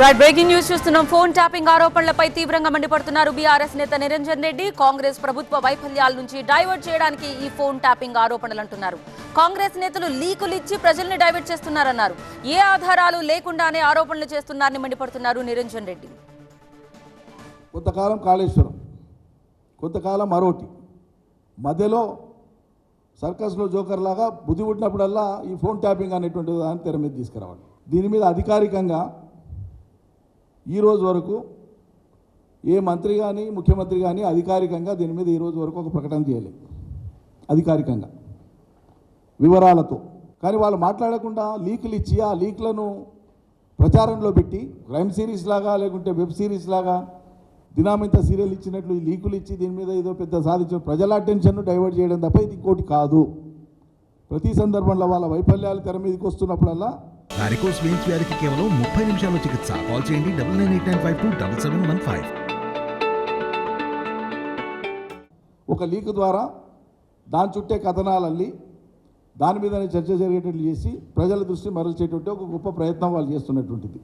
Right breaking news చూస్తున్నాం. Phone tapping ఆరోపణలపై తీవ్రంగా మండిపడుతున్నారు బీఆర్ఎస్ నేత నిరంజన్ రెడ్డి. కాంగ్రెస్ ప్రభుత్వ వైఫల్యాల నుంచి డైవర్ట్ చేయడానికి ఈ ఫోన్ ట్యాపింగ్ ఆరోపణలు అంటున్నారు. కాంగ్రెస్ నేతలు లీకులు ఇచ్చి ప్రజల్ని డైవర్ట్ చేస్తున్నారన్నారు. ఏ ఆధారాలు లేకుండానే ఆరోపణలు చేస్తున్నారని మండిపడుతున్నారు నిరంజన్ రెడ్డి. కొంతకాలం కాళేశ్వరం కొంతకాలం మరోటి మధ్యలో సర్కస్లో జోకర్ లాగా బుద్ధి పుట్టినప్పుడల్లా ఈ ఫోన్ ట్యాపింగ్ అనేటువంటి దాన్ని తెర మీద తీసుకురావాలి. దీని మీద అధికారికంగా ఈ రోజు వరకు ఏ మంత్రి కానీ ముఖ్యమంత్రి కానీ అధికారికంగా దీని మీద ఈ రోజు వరకు ఒక ప్రకటన చేయలేదు. అధికారికంగా. వివరాలతో. కానీ వాళ్ళు మాట్లాడకుండా లీకులు ఇచ్చి ఆ లీక్లను ప్రచారంలో పెట్టి క్రైమ్ సిరీస్ లాగా లేకుంటే వెబ్ సిరీస్ లాగా దినామింత సీరియల్ ఇచ్చినట్లు ఈ లీకులు ఇచ్చి దీని మీద ఏదో పెద్ద సాధించిన ప్రజల అటెన్షన్ను డైవర్ట్ చేయడం తప్ప ఇది ఇంకోటి కాదు. ప్రతి సందర్భంలో వాళ్ళ వైఫల్యాలు తెర మీదకి వస్తున్నప్పుడల్లా వారికోస్ వెయిన్స్ వ్యాధికి కేవలం ముప్పై నిమిషాల్లో చికిత్స. కాల్ చేయండి double nine eight nine five two double seven one five. ఒక లీక్ ద్వారా దాని చుట్టే కథనాలు అల్లి దాని మీదనే చర్చ జరిగేటట్లు చేసి ప్రజల దృష్టి మరల్చేటువంటి ఒక గొప్ప ప్రయత్నం వాళ్ళు చేస్తున్నటువంటిది.